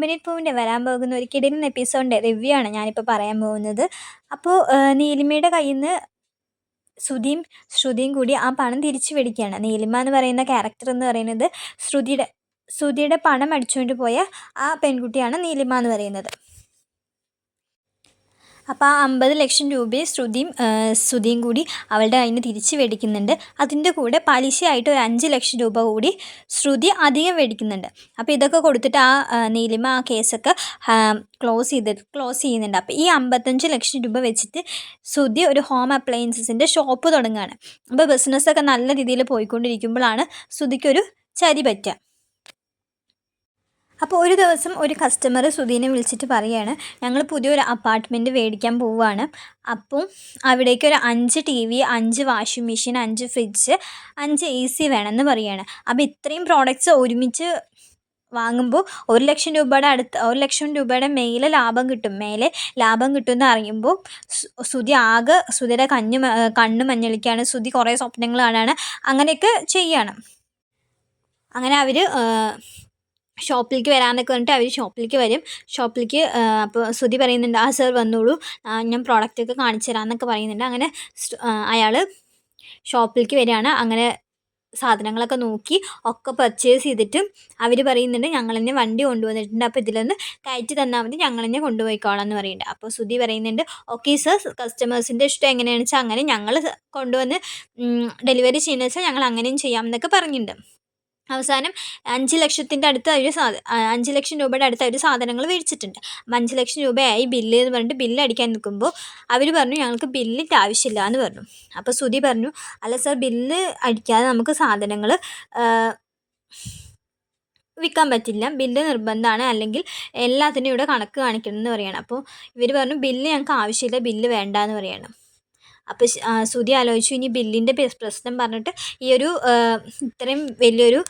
Minute പൂവിന്റെ വരാൻ പോകുന്ന ഒരു കിടിലൻ എപ്പിസോഡിന്റെ റിവ്യൂ ആണ് ഞാനിപ്പോൾ പറയാൻ പോകുന്നത് അപ്പോൾ നീലിമയുടെ കയ്യിൽ നിന്ന് ശ്രുതിയും ശ്രുതിയും കൂടി ആ പണം തിരിച്ചു പിടിക്കുകയാണ് നീലിമ എന്ന് പറയുന്ന ക്യാരക്ടർ എന്ന് പറയുന്നത് ശ്രുതിയുടെ ശ്രുതിയുടെ പണം അടിച്ചുകൊണ്ട് പോയ ആ പെൺകുട്ടിയാണ് നീലിമ എന്ന് പറയുന്നത് അപ്പോൾ ആ അമ്പത് ലക്ഷം രൂപയെ ശ്രുതിയും ശ്രുതിയും കൂടി അവളുടെ കയ്യിൽ തിരിച്ച് മേടിക്കുന്നുണ്ട്. അതിന്റെ കൂടെ പലിശയായിട്ട് ഒരു അഞ്ച് ലക്ഷം രൂപ കൂടി ശ്രുതി അധികം മേടിക്കുന്നുണ്ട്. അപ്പോൾ ഇതൊക്കെ കൊടുത്തിട്ട് ആ നീലിമ ആ കേസൊക്കെ ക്ലോസ് ചെയ്ത് ക്ലോസ് ചെയ്യുന്നുണ്ട്. അപ്പോൾ ഈ അമ്പത്തഞ്ച് ലക്ഷം രൂപ വെച്ചിട്ട് ശ്രുതി ഒരു ഹോം അപ്ലയൻസസിന്റെ ഷോപ്പ് തുടങ്ങുകയാണ്. അപ്പോൾ ബിസിനസ്സൊക്കെ നല്ല രീതിയിൽ പോയിക്കൊണ്ടിരിക്കുമ്പോഴാണ് ശ്രുതിക്കൊരു ചരി പറ്റുക. അപ്പോൾ ഒരു ദിവസം ഒരു കസ്റ്റമർ സുധീനെ വിളിച്ചിട്ട് പറയാണ് ഞങ്ങൾ പുതിയൊരു അപ്പാർട്ട്മെന്റ് മേടിക്കാൻ പോവുകയാണ് അപ്പോൾ അവിടേക്ക് ഒരു അഞ്ച് ടി വി അഞ്ച് വാഷിംഗ് മെഷീൻ അഞ്ച് ഫ്രിഡ്ജ് അഞ്ച് എ സി വേണമെന്ന് പറയുകയാണ് അപ്പോൾ ഇത്രയും പ്രോഡക്റ്റ്സ് ഒരുമിച്ച് വാങ്ങുമ്പോൾ ഒരു ലക്ഷം രൂപയുടെ അടുത്ത് ഒരു ലക്ഷം രൂപയുടെ മേലെ ലാഭം കിട്ടും. മേലെ ലാഭം കിട്ടും എന്ന് അറിയുമ്പോൾ സുധി ആകെ സുധിയുടെ കഞ്ഞു കണ്ണ് മഞ്ഞളിക്കാണ്. സുധി കുറേ സ്വപ്നങ്ങൾ കാണാണ്. അങ്ങനെയൊക്കെ ചെയ്യണം. അങ്ങനെ അവർ ഷോപ്പിലേക്ക് വരാമെന്നൊക്കെ പറഞ്ഞിട്ട് അവർ ഷോപ്പിലേക്ക് വരും. ഷോപ്പിലേക്ക് അപ്പോൾ ശ്രുതി പറയുന്നുണ്ട് ആ സാർ വന്നോളൂ. ഞാൻ പ്രോഡക്റ്റൊക്കെ കാണിച്ചു തരാമെന്നൊക്കെ പറയുന്നുണ്ട്. അങ്ങനെ അയാൾ ഷോപ്പിലേക്ക് വരികയാണ്. അങ്ങനെ സാധനങ്ങളൊക്കെ നോക്കി ഒക്കെ പർച്ചേസ് ചെയ്തിട്ട് അവർ പറയുന്നുണ്ട് ഞങ്ങൾ തന്നെ വണ്ടി കൊണ്ടുവന്നിട്ടുണ്ട്. അപ്പോൾ ഇതിലൊന്ന് കയറ്റി തന്നാൽ മതി. ഞങ്ങൾ തന്നെ കൊണ്ടുപോയിക്കോളാം എന്ന് പറയുന്നുണ്ട്. അപ്പോൾ സുധി പറയുന്നുണ്ട് ഓക്കെ സർ കസ്റ്റമേഴ്സിന്റെ ഇഷ്ടം എങ്ങനെയാണെന്ന് വെച്ചാൽ അങ്ങനെ ഞങ്ങൾ കൊണ്ടുവന്ന് ഡെലിവറി ചെയ്യുന്നത് വെച്ചാൽ ഞങ്ങൾ അങ്ങനെയും ചെയ്യാം എന്നൊക്കെ പറഞ്ഞിട്ടുണ്ട്. അവസാനം അഞ്ച് ലക്ഷത്തിന്റെ അടുത്ത് അവർ സാധ അഞ്ച് ലക്ഷം രൂപയുടെ അടുത്ത് അവർ സാധനങ്ങൾ മേടിച്ചിട്ടുണ്ട് അപ്പം അഞ്ച് ലക്ഷം രൂപയായി ബില്ല് എന്ന് പറഞ്ഞിട്ട് ബില്ല് അടിക്കാൻ നിൽക്കുമ്പോൾ അവർ പറഞ്ഞു ഞങ്ങൾക്ക് ബില്ലിന്റെ ആവശ്യമില്ല എന്ന് പറഞ്ഞു. അപ്പോൾ സുധി പറഞ്ഞു അല്ല സാർ ബില്ല് അടിക്കാതെ നമുക്ക് സാധനങ്ങൾ വിൽക്കാൻ പറ്റില്ല. ബില്ല് നിർബന്ധമാണ്. അല്ലെങ്കിൽ എല്ലാത്തിനും ഇവിടെ കണക്ക് കാണിക്കണം എന്ന് പറയണം. അപ്പോൾ ഇവർ പറഞ്ഞു ബില്ല് ഞങ്ങൾക്ക് ആവശ്യമില്ല. ബില്ല് വേണ്ട എന്ന് പറയണം. അപ്പോൾ ശ്രുതി ആലോചിച്ചു ഇനി ബില്ലിന്റെ പ്രശ്നം പറഞ്ഞിട്ട് ഈ ഒരു ഇത്രയും വലിയൊരു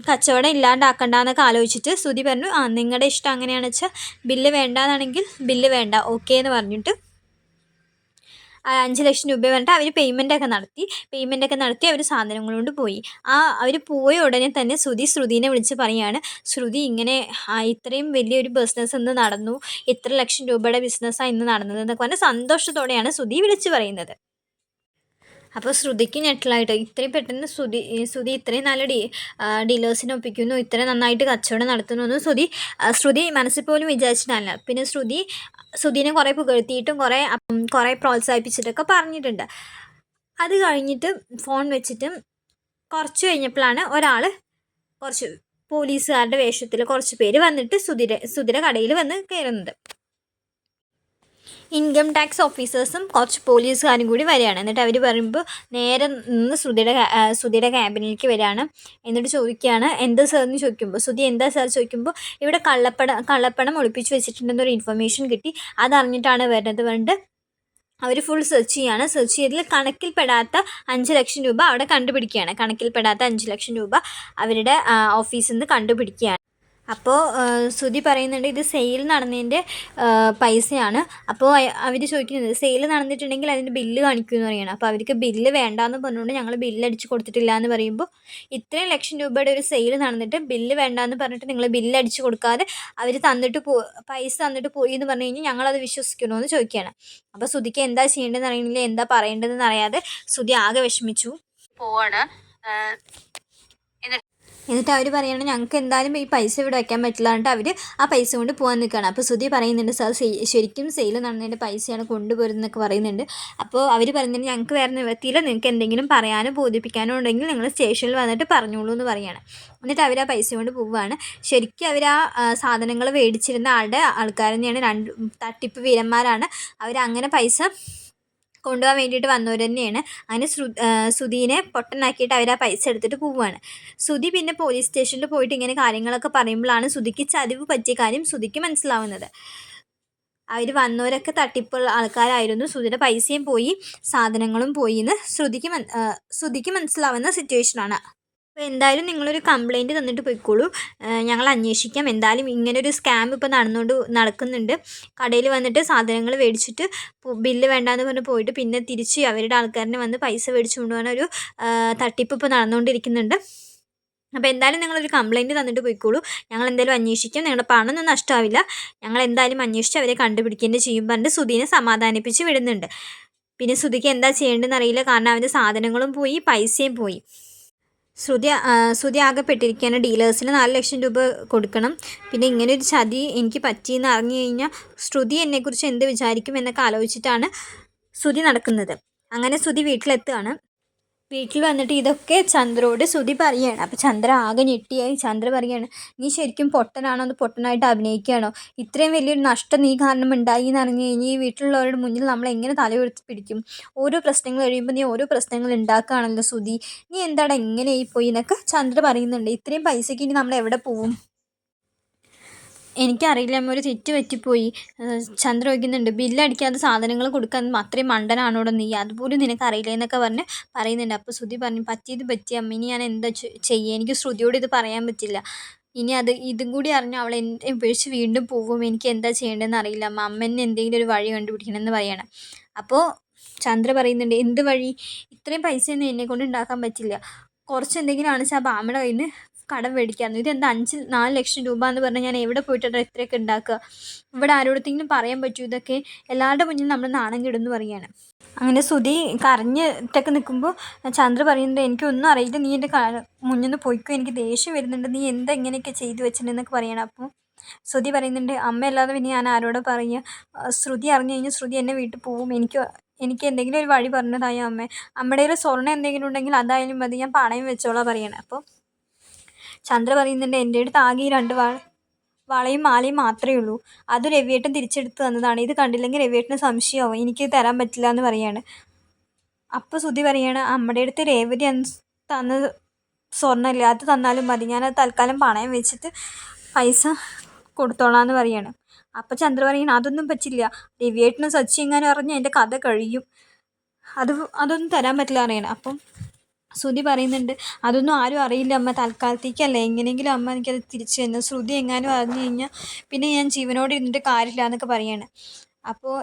കച്ചവടം ഇല്ലാണ്ടാക്കണ്ടെന്നൊക്കെ ആലോചിച്ചിട്ട് ശ്രുതി പറഞ്ഞു ആ നിങ്ങളുടെ ഇഷ്ടം അങ്ങനെയാണെന്ന് വെച്ചാൽ ബില്ല് വേണ്ടാന്നാണെങ്കിൽ ബില്ല് വേണ്ട ഓക്കേ എന്ന് പറഞ്ഞിട്ട് അഞ്ച് ലക്ഷം രൂപ പറഞ്ഞിട്ട് അവർ പേയ്മെന്റൊക്കെ നടത്തി. പേയ്മെന്റൊക്കെ നടത്തി അവർ സാധനങ്ങൾ കൊണ്ട് പോയി. ആ അവർ പോയ ഉടനെ തന്നെ ശ്രുതി ശ്രുതിനെ വിളിച്ച് പറയുകയാണ് ശ്രുതി ഇങ്ങനെ ഇത്രയും വലിയൊരു ബിസിനസ് ഇന്ന് നടന്നു. ഇത്ര ലക്ഷം രൂപയുടെ ബിസിനസ്സാണ് ഇന്ന് നടന്നത് എന്നൊക്കെ പറഞ്ഞാൽ സന്തോഷത്തോടെയാണ് ശ്രുതി വിളിച്ച് പറയുന്നത്. അപ്പോൾ ശ്രുതിക്ക് ഞെട്ടലായിട്ടോ ഇത്രയും പെട്ടെന്ന് ശ്രുതി ശ്രുതി ഇത്രയും നല്ല ഡീ ഡീലേഴ്സിനെ ഒപ്പിക്കുന്നു ഇത്രയും നന്നായിട്ട് കച്ചവടം നടത്തുന്നു എന്നും ശ്രുതി ശ്രുതി മനസ്സിൽ പോലും വിചാരിച്ചിട്ടല്ല. പിന്നെ ശ്രുതി ശ്രുതിനെ കുറേ പുകഴ്ത്തിയിട്ടും കുറേ കുറേ പ്രോത്സാഹിപ്പിച്ചിട്ടൊക്കെ പറഞ്ഞിട്ടുണ്ട്. അത് കഴിഞ്ഞിട്ട് ഫോൺ വെച്ചിട്ട് കുറച്ച് കഴിഞ്ഞപ്പോഴാണ് ഒരാൾ കുറച്ച് പോലീസുകാരുടെ വേഷത്തിൽ കുറച്ച് പേര് വന്നിട്ട് സുധിര സുധിര കടയിൽ വന്ന് കയറുന്നത്. ഇൻകം ടാക്സ് ഓഫീസേഴ്സും കുറച്ച് പോലീസുകാരും കൂടി വരികയാണ്. എന്നിട്ട് അവർ പറയുമ്പോൾ നേരെ നിന്ന് ശ്രുതിയുടെ ശ്രുതിയുടെ ക്യാബിനിലേക്ക് വരികയാണ്. എന്നിട്ട് ചോദിക്കുകയാണ് എന്താ സാർ എന്ന് ചോദിക്കുമ്പോൾ ശ്രുതി എന്താ സാർ ചോദിക്കുമ്പോൾ ഇവിടെ കള്ളപ്പണം കള്ളപ്പണം ഒളിപ്പിച്ച് വെച്ചിട്ടുണ്ടെന്നൊരു ഇൻഫർമേഷൻ കിട്ടി. അതറിഞ്ഞിട്ടാണ് വരുന്നത്. പറഞ്ഞിട്ട് അവർ ഫുൾ സെർച്ച് ചെയ്യാണ്. സെർച്ച് ചെയ്തതിൽ കണക്കിൽപ്പെടാത്ത അഞ്ച് ലക്ഷം രൂപ അവിടെ കണ്ടുപിടിക്കുകയാണ്. കണക്കിൽപ്പെടാത്ത അഞ്ച് ലക്ഷം രൂപ അവരുടെ ഓഫീസിൽ നിന്ന് കണ്ടുപിടിക്കുകയാണ്. അപ്പോൾ ശ്രുതി പറയുന്നുണ്ട് ഇത് സെയിൽ നടന്നതിന്റെ പൈസയാണ്. അപ്പോൾ അവർ ചോദിക്കുന്നത് സെയിൽ നടന്നിട്ടുണ്ടെങ്കിൽ അതിന്റെ ബില്ല് കാണിക്കുമെന്ന് പറയുകയാണ് അപ്പോൾ അവർക്ക് ബില്ല് വേണ്ടാന്ന് പറഞ്ഞുകൊണ്ട് ഞങ്ങൾ ബില്ല് അടിച്ച് കൊടുത്തിട്ടില്ല എന്ന് പറയുമ്പോൾ ഇത്രയും ലക്ഷം രൂപയുടെ ഒരു സെയിൽ നടന്നിട്ട് ബില്ല് വേണ്ടാന്ന് പറഞ്ഞിട്ട് നിങ്ങൾ ബില്ല് അടിച്ച് കൊടുക്കാതെ അവർ തന്നിട്ട് പോ പൈസ തന്നിട്ട് പോയി എന്ന് പറഞ്ഞു കഴിഞ്ഞാൽ ഞങ്ങളത് വിശ്വസിക്കണോ എന്ന് ചോദിക്കുകയാണ് അപ്പോൾ ശ്രുതിക്ക് എന്താ ചെയ്യേണ്ടതെന്ന് അറിയണില്ല എന്താ പറയേണ്ടതെന്ന് അറിയാതെ ശ്രുതി ആകെ വിഷമിച്ചു. പോവാണ്. എന്നിട്ട് അവർ പറയുകയാണ് ഞങ്ങൾക്ക് എന്തായാലും ഈ പൈസ ഇവിടെ വയ്ക്കാൻ പറ്റില്ല എന്നിട്ട് അവർ ആ പൈസ കൊണ്ട് പോകാൻ നിൽക്കുകയാണ്. അപ്പോൾ സുധി പറയുന്നുണ്ട് സാർ ശരിക്കും സെയിൽ നടന്നതിന്റെ പൈസയാണ് കൊണ്ടുപോരുന്നൊക്കെ പറയുന്നുണ്ട്. അപ്പോൾ അവർ പറയുന്നുണ്ട് ഞങ്ങൾക്ക് വേറെ നിവൃത്തിയില്ല നിങ്ങൾക്ക് എന്തെങ്കിലും പറയാനോ ബോധിപ്പിക്കാനോ ഉണ്ടെങ്കിൽ നിങ്ങൾ സ്റ്റേഷനിൽ വന്നിട്ട് പറഞ്ഞോളൂ എന്ന് പറയുകയാണ് എന്നിട്ട് അവർ ആ പൈസ കൊണ്ട് പോവുകയാണ്. ശരിക്കും അവർ ആ സാധനങ്ങൾ മേടിച്ചിരുന്ന ആളുടെ ആൾക്കാർ തന്നെയാണ് രണ്ട് തട്ടിപ്പ് വീരന്മാരാണ്. അവരങ്ങനെ പൈസ കൊണ്ടുപോകാൻ വേണ്ടിയിട്ട് വന്നവർ തന്നെയാണ്. അങ്ങനെ ശ്രു സുധീനെ പൊട്ടനാക്കിയിട്ട് അവർ ആ പൈസ എടുത്തിട്ട് പോവുകയാണ്. സുധി പിന്നെ പോലീസ് സ്റ്റേഷനിൽ പോയിട്ട് ഇങ്ങനെ കാര്യങ്ങളൊക്കെ പറയുമ്പോഴാണ് സുധിക്ക് ചതിവ് പറ്റിയ കാര്യം സുധിക്ക് മനസ്സിലാവുന്നത്. അവർ വന്നവരൊക്കെ തട്ടിപ്പുള്ള ആൾക്കാരായിരുന്നു. സുധിയുടെ പൈസയും പോയി സാധനങ്ങളും പോയി എന്ന് ശ്രുതിക്ക് മൻ ശ്രുതിക്ക് മനസ്സിലാവുന്ന സിറ്റുവേഷനാണ് അപ്പോൾ എന്തായാലും നിങ്ങളൊരു കംപ്ലയിന്റ് തന്നിട്ട് പോയിക്കോളൂ. ഞങ്ങൾ അന്വേഷിക്കാം. എന്തായാലും ഇങ്ങനൊരു സ്കാം ഇപ്പോൾ നടന്നുകൊണ്ട് നടക്കുന്നുണ്ട്. കടയിൽ വന്നിട്ട് സാധനങ്ങൾ മേടിച്ചിട്ട് ബില്ല് വേണ്ടാന്ന് പറഞ്ഞ് പോയിട്ട് പിന്നെ തിരിച്ച് അവരുടെ ആൾക്കാരനെ വന്ന് പൈസ മേടിച്ചു കൊണ്ടുപോകുന്ന ഒരു തട്ടിപ്പ് ഇപ്പോൾ നടന്നുകൊണ്ടിരിക്കുന്നുണ്ട് അപ്പോൾ എന്തായാലും നിങ്ങളൊരു കംപ്ലയിന്റ് തന്നിട്ട് പോയിക്കോളൂ. ഞങ്ങൾ എന്തായാലും അന്വേഷിക്കും. നിങ്ങളുടെ പണമൊന്നും നഷ്ടമാവില്ല ഞങ്ങൾ എന്തായാലും അന്വേഷിച്ച് അവരെ കണ്ടുപിടിക്കേണ്ടി ചെയ്യും പറഞ്ഞിട്ട് സുധീനെ സമാധാനിപ്പിച്ച് വിടുന്നുണ്ട്. പിന്നെ സുധിക്ക് എന്താ ചെയ്യേണ്ടതെന്ന് അറിയില്ല. കാരണം അവന്റെ സാധനങ്ങളും പോയി പൈസയും പോയി. ശ്രുതി ശ്രുതി ആകെപ്പെട്ടിരിക്കുകയാണ്. ഡീലേഴ്സിന് നാല് ലക്ഷം രൂപ കൊടുക്കണം. പിന്നെ ഇങ്ങനെ ഒരു ചതി എനിക്ക് പറ്റിയെന്ന് അറിഞ്ഞു കഴിഞ്ഞാൽ ശ്രുതി എന്നെക്കുറിച്ച് എന്ത് വിചാരിക്കും എന്നൊക്കെ ആലോചിച്ചിട്ടാണ് ശ്രുതി നടക്കുന്നത്. അങ്ങനെ ശ്രുതി വീട്ടിലെത്തുകയാണ്. വീട്ടിൽ വന്നിട്ട് ഇതൊക്കെ ചന്ദ്രയോട് ശ്രുതി പറയാണ്. അപ്പോൾ ചന്ദ്ര ആകെ ഞെട്ടിയായി. ചന്ദ്ര പറയാണ് നീ ശരിക്കും പൊട്ടനാണോ? അത് പൊട്ടനായിട്ട് അഭിനയിക്കുകയാണോ? ഇത്രയും വലിയൊരു നഷ്ടം നീ കാരണം ഉണ്ടായി എന്ന് അറിഞ്ഞു കഴിഞ്ഞാൽ ഈ വീട്ടിലുള്ളവരുടെ മുന്നിൽ നമ്മൾ എങ്ങനെ തല ഉയർത്തി പിടിക്കും? ഓരോ പ്രശ്നങ്ങൾ കഴിയുമ്പോൾ നീ ഓരോ പ്രശ്നങ്ങൾ ഉണ്ടാക്കുകയാണല്ലോ ശ്രുതി. നീ എന്താടാ എങ്ങനെയായി പോയി? എന്നൊക്കെ ചന്ദ്ര പറയുന്നുണ്ട്. ഇത്രയും പൈസയ്ക്ക് ഇനി നമ്മൾ എവിടെ പോവും? എനിക്കറിയില്ല അമ്മ ഒരു തെറ്റ് പറ്റിപ്പോയി. ചന്ദ്ര ചോദിക്കുന്നുണ്ട് ബില്ലടിക്കാതെ സാധനങ്ങൾ കൊടുക്കാൻ അത്രയും മണ്ടനാണോടെ നീ? അതുപോലും നിനക്കറിയില്ല എന്നൊക്കെ പറഞ്ഞ് പറയുന്നുണ്ട്. അപ്പോൾ ശ്രുതി പറഞ്ഞു പറ്റിയത് പറ്റി അമ്മ ഇനി ഞാൻ എന്താ ചെയ്യുക എനിക്ക് ശ്രുതിയോട് ഇത് പറയാൻ പറ്റില്ല. ഇനി അത് ഇതും കൂടി അറിഞ്ഞാൽ അവൾ എന്റെ ഉപേക്ഷിച്ച് വീണ്ടും പോവും. എനിക്ക് എന്താ ചെയ്യേണ്ടതെന്ന് അറിയില്ല. അമ്മ അമ്മേനെ എന്തെങ്കിലും ഒരു വഴി കണ്ടുപിടിക്കണം എന്ന് പറയണം. അപ്പോൾ ചന്ദ്ര പറയുന്നുണ്ട് എന്ത് വഴി? ഇത്രയും പൈസയൊന്നും എന്നെ കൊണ്ട് ഉണ്ടാക്കാൻ പറ്റില്ല. കുറച്ച് എന്തെങ്കിലും ആണെന്ന് ആ ബാമയുടെ കയ്യിൽ നിന്ന് കടം മേടിക്കാമെന്ന് ഇതെന്താ അഞ്ച് നാല് ലക്ഷം രൂപ എന്ന് പറഞ്ഞാൽ ഞാൻ എവിടെ പോയിട്ടാണ് ഇത്രയൊക്കെ ഉണ്ടാക്കുക ഇവിടെ ആരോടത്തെങ്കിലും പറയാൻ പറ്റൂ? ഇതൊക്കെ എല്ലാവരുടെ മുന്നിൽ നമ്മൾ നാണം കെടുന്നു പറയുകയാണ് അങ്ങനെ സുധി കരഞ്ഞിട്ടൊക്കെ നിൽക്കുമ്പോൾ ചന്ദ്ര പറയുന്നുണ്ട് എനിക്കൊന്നും അറിയില്ല. നീ എന്റെ മുന്നിൽ നിന്ന് പോയിക്കോ. എനിക്ക് ദേഷ്യം വരുന്നുണ്ട്. നീ എന്താ ഇങ്ങനെയൊക്കെ ചെയ്തു വെച്ചിട്ടുണ്ടെന്നൊക്കെ പറയണം. അപ്പോൾ ശ്രുതി പറയുന്നുണ്ട് അമ്മ അല്ലാതെ പിന്നെ ഞാൻ ആരോട് പറയുക? ശ്രുതി അറിഞ്ഞു കഴിഞ്ഞാൽ ശ്രുതി എന്നെ വീട്ടിൽ പോവും. എനിക്ക് എനിക്ക് എന്തെങ്കിലും ഒരു വഴി പറഞ്ഞതായ അമ്മ? അമ്മയുടെ കയ്യിൽ സ്വർണം എന്തെങ്കിലും ഉണ്ടെങ്കിൽ അതായാലും മതി. ഞാൻ പണയം വെച്ചോളാം പറയണേ. അപ്പോൾ ചന്ദ്ര പറയുന്നുണ്ട് എന്റെ അടുത്ത് ആകെ ഈ രണ്ട് വള വളയും മാലയും മാത്രമേ ഉള്ളൂ. അത് രവിയേട്ടൻ തിരിച്ചെടുത്ത് തന്നതാണ്. ഇത് കണ്ടില്ലെങ്കിൽ രവിയേട്ടന് സംശയമാവും. എനിക്ക് തരാൻ പറ്റില്ല എന്ന് പറയാണ്. അപ്പോൾ ശ്രുതി പറയാണ് അമ്മയുടെ അടുത്ത് രേവതി അന്ന് തന്ന സ്വർണമില്ല? അത് തന്നാലും മതി. ഞാനത് തൽക്കാലം പണയം വെച്ചിട്ട് പൈസ കൊടുത്തോളാം എന്ന് പറയാണ്. അപ്പോൾ ചന്ദ്ര പറയണം അതൊന്നും പറ്റില്ല. രവിയേട്ടനും സച്ചി എങ്ങാനും അറിഞ്ഞാൽ എന്റെ കഥ കഴിയും. അത് അതൊന്നും തരാൻ പറ്റില്ല പറയണം. അപ്പം ശ്രുതി പറയുന്നുണ്ട് അതൊന്നും ആരും അറിയില്ല അമ്മ. തൽക്കാലത്തേക്കല്ലേ. എങ്ങനെയെങ്കിലും അമ്മ എനിക്കത് തിരിച്ചു തന്നു. ശ്രുതി എങ്ങാനും അറിഞ്ഞു കഴിഞ്ഞാൽ പിന്നെ ഞാൻ ജീവനോട് ഇരുന്നിട്ട് കാര്യമില്ല എന്നൊക്കെ പറയാണ്. അപ്പോൾ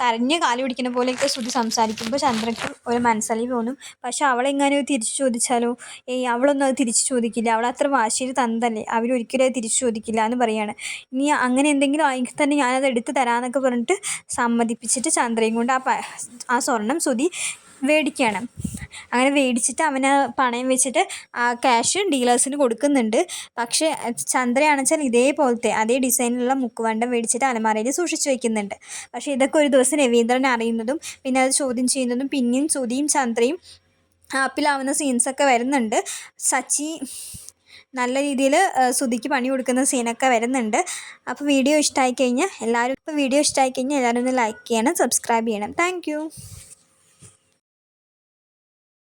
കരഞ്ഞ് കാൽ പിടിക്കുന്ന പോലെയൊക്കെ ശ്രുതി സംസാരിക്കുമ്പോൾ ചന്ദ്രയ്ക്ക് ഒരു മനസ്സലിവ് തോന്നും. പക്ഷെ അവളെങ്ങാനും തിരിച്ചു ചോദിച്ചാലോ? ഏയ് അവളൊന്നും അത് തിരിച്ചു ചോദിക്കില്ല. അവൾ അത്ര വാശിയിൽ തന്നതല്ലേ. അവരൊരിക്കലും അത് തിരിച്ചു ചോദിക്കില്ല എന്ന് പറയാണ്. ഇനി അങ്ങനെ എന്തെങ്കിലും ആണെങ്കിൽ തന്നെ ഞാനത് എടുത്ത് തരാമെന്നൊക്കെ പറഞ്ഞിട്ട് സമ്മതിപ്പിച്ചിട്ട് ചന്ദ്രയും കൊണ്ട് ആ ആ സ്വർണം ശ്രുതി മേടിക്കുകയാണ് അങ്ങനെ മേടിച്ചിട്ട് അവന് പണയം വെച്ചിട്ട് ആ ക്യാഷ് ഡീലേഴ്സിന് കൊടുക്കുന്നുണ്ട്. പക്ഷേ ചന്ദ്രയാണെന്ന് വെച്ചാൽ ഇതേപോലത്തെ അതേ ഡിസൈനിലുള്ള മുക്കുവണ്ടം മേടിച്ചിട്ട് അലമാരയിൽ സൂക്ഷിച്ച് വെക്കുന്നുണ്ട്. പക്ഷേ ഇതൊക്കെ ഒരു ദിവസം രവീന്ദ്രൻ അറിയുന്നതും പിന്നെ അത് ചോദ്യം ചെയ്യുന്നതും പിന്നെയും സുധിയും ചന്ദ്രയും ഹാപ്പിലാവുന്ന സീൻസൊക്കെ വരുന്നുണ്ട്. സച്ചി നല്ല രീതിയിൽ സുധിക്ക് പണി കൊടുക്കുന്ന സീനൊക്കെ വരുന്നുണ്ട്. അപ്പോൾ വീഡിയോ ഇഷ്ടമായി കഴിഞ്ഞാൽ എല്ലാവരും ഇപ്പോൾ വീഡിയോ ഇഷ്ടമായി കഴിഞ്ഞാൽ എല്ലാവരും ഒന്ന് ലൈക്ക് ചെയ്യണം സബ്സ്ക്രൈബ് ചെയ്യണം. താങ്ക്